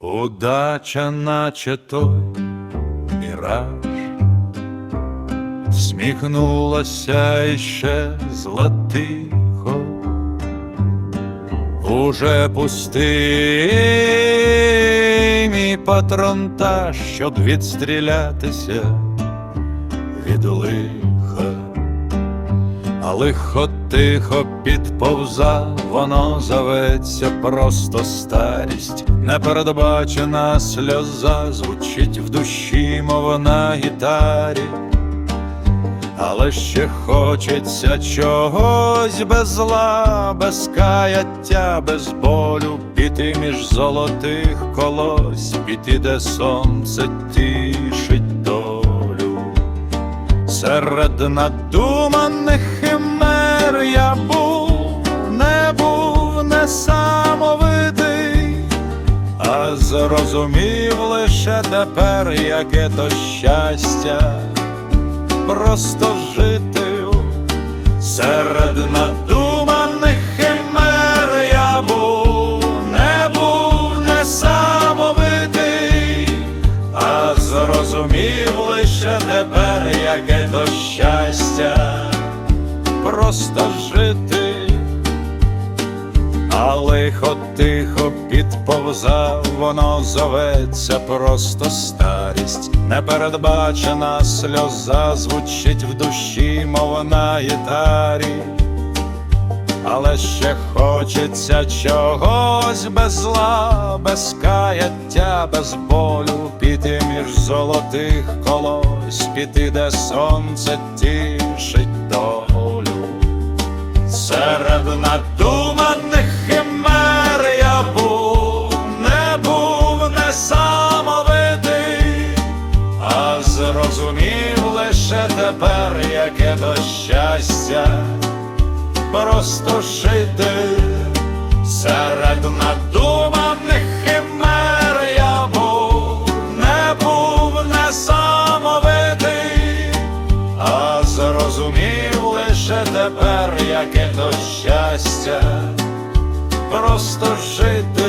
Удача, наче той міраж, сміхнулася іще златихо, уже пустий мій патронтаж, щоб відстрілятися від лиха, а лихо тихо підповза, воно зоветься просто старість, непередбачена сльоза звучить в душі, мов на гітарі. Але ще хочеться чогось без зла, без каяття, без болю, піти між золотих колось, піти, де сонце тішить долю. Серед надуманих зрозумів лише тепер, яке то щастя просто жити серед надуманих химер я був, не був несамовитий, а зрозумів лише тепер, яке то щастя, просто жити. Лихо тихо підповзав, воно зоветься просто старість, непередбачена сльоза звучить в душі, мов на гітарі, але ще хочеться чогось без зла, без каяття, без болю, піти між золотих колось, піти, де сонце тішить зрозумів лише тепер, яке то щастя, просто жити. Серед надуманих химер я був, не був несамовитий, а зрозумів лише тепер, яке то щастя, просто жити.